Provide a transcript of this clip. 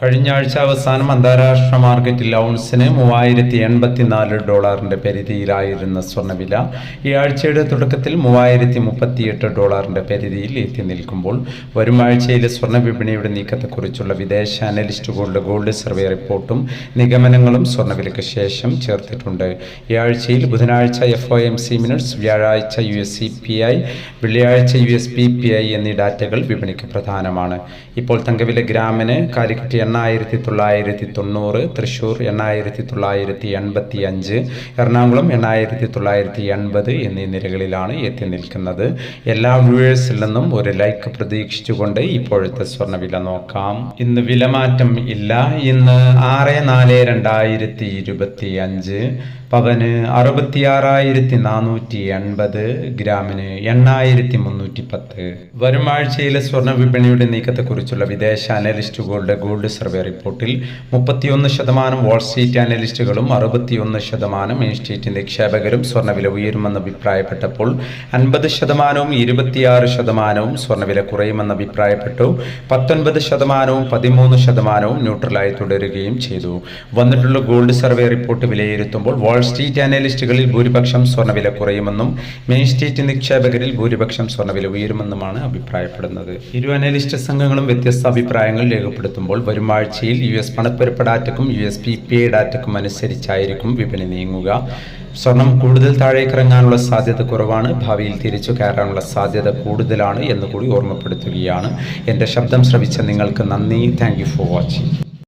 കഴിഞ്ഞ ആഴ്ച അവസാനം അന്താരാഷ്ട്ര മാർക്കറ്റിൽ ഔൺസിന് മൂവായിരത്തി എൺപത്തിനാല് ഡോളറിന്റെ പരിധിയിലായിരുന്ന സ്വർണവില ഈ ആഴ്ചയുടെ തുടക്കത്തിൽ മൂവായിരത്തി മുപ്പത്തിയെട്ട് ഡോളറിന്റെ പരിധിയിൽ എത്തി നിൽക്കുമ്പോൾ വരും ആഴ്ചയിലെ സ്വർണ വിപണിയുടെ നീക്കത്തെക്കുറിച്ചുള്ള വിദേശ അനലിസ്റ്റുകളുടെ ഗോൾഡ് സർവേ റിപ്പോർട്ടും നിഗമനങ്ങളും സ്വർണവിലയ്ക്ക് ശേഷം ചേർത്തിട്ടുണ്ട്. ഈ ആഴ്ചയിൽ ബുധനാഴ്ച F O M C minutes വ്യാഴാഴ്ച U S C P I വെള്ളിയാഴ്ച U S P P I എന്നീ ഡാറ്റകൾ വിപണിക്ക് പ്രധാനമാണ്. ഇപ്പോൾ തങ്കവില ഗ്രാമിന് കാലിക്കറ്റ് എണ്ണായിരത്തി തൊള്ളായിരത്തി തൊണ്ണൂറ് തൃശ്ശൂർ എണ്ണായിരത്തി തൊള്ളായിരത്തി എൺപത്തി അഞ്ച് എറണാകുളം എണ്ണായിരത്തി തൊള്ളായിരത്തി എൺപത് എന്നീ നിരകളിലാണ് എത്തി നിൽക്കുന്നത്. എല്ലാ വ്യൂവേഴ്സിൽ നിന്നും ഒരു ലൈക്ക് പ്രതീക്ഷിച്ചുകൊണ്ട് ഇപ്പോഴത്തെ സ്വർണവില നോക്കാം. ഇന്ന് വിലമാറ്റം ഇല്ല. ഇന്ന് ആറ് നാല് രണ്ടായിരത്തി ഇരുപത്തി അഞ്ച് പവന് അറുപത്തിയാറായിരത്തി നാനൂറ്റി എൺപത് ഗ്രാമിന് എണ്ണായിരത്തി മുന്നൂറ്റി പത്ത് വരും ആഴ്ചയിലെ സ്വർണ വിപണിയുടെ നീക്കത്തെക്കുറിച്ചുള്ള വിദേശ അനലിസ്റ്റുകളുടെ ഗോൾഡ് സർവേ റിപ്പോർട്ടിൽ മുപ്പത്തിയൊന്ന് ശതമാനം വാൾ സ്ട്രീറ്റ് അനലിസ്റ്റുകളും അറുപത്തിയൊന്ന് ശതമാനം ഇൻസ്റ്റിറ്റ്യൂട്ട് നിക്ഷേപകരും സ്വർണവില ഉയരുമെന്ന് അഭിപ്രായപ്പെട്ടപ്പോൾ അൻപത് ശതമാനവും ഇരുപത്തിയാറ് ശതമാനവും സ്വർണവില കുറയുമെന്ന് അഭിപ്രായപ്പെട്ടു. പത്തൊൻപത് ശതമാനവും പതിമൂന്ന് ശതമാനവും ന്യൂട്രലായി തുടരുകയും ചെയ്തു. വന്നിട്ടുള്ള ഗോൾഡ് സർവേ റിപ്പോർട്ട് വിലയിരുത്തുമ്പോൾ വാൾ സ്ട്രീറ്റ് അനലിസ്റ്റുകളിൽ ഭൂരിപക്ഷം സ്വർണവില കുറയുമെന്നും മെയിൻ സ്ട്രീറ്റ് നിക്ഷേപകരിൽ ഭൂരിപക്ഷം സ്വർണവില ഉയരുമെന്നുമാണ് അഭിപ്രായപ്പെടുന്നത്. ഇരു അനലിസ്റ്റ് സംഘങ്ങളും വ്യത്യസ്ത അഭിപ്രായങ്ങൾ രേഖപ്പെടുത്തുമ്പോൾ വരും ആഴ്ചയിൽ യു എസ് പണപ്പെരുപ്പ ഡാറ്റക്കും U S P P I ഡാറ്റക്കും അനുസരിച്ചായിരിക്കും വിപണി നീങ്ങുക. സ്വർണം കൂടുതൽ താഴേക്കിറങ്ങാനുള്ള സാധ്യത കുറവാണ്. ഭാവിയിൽ തിരിച്ചു കയറാനുള്ള സാധ്യത കൂടുതലാണ് എന്ന് കൂടി ഓർമ്മപ്പെടുത്തുകയാണ്. എന്റെ ശബ്ദം ശ്രവിച്ച നിങ്ങൾക്ക് നന്ദി. Thank for watching.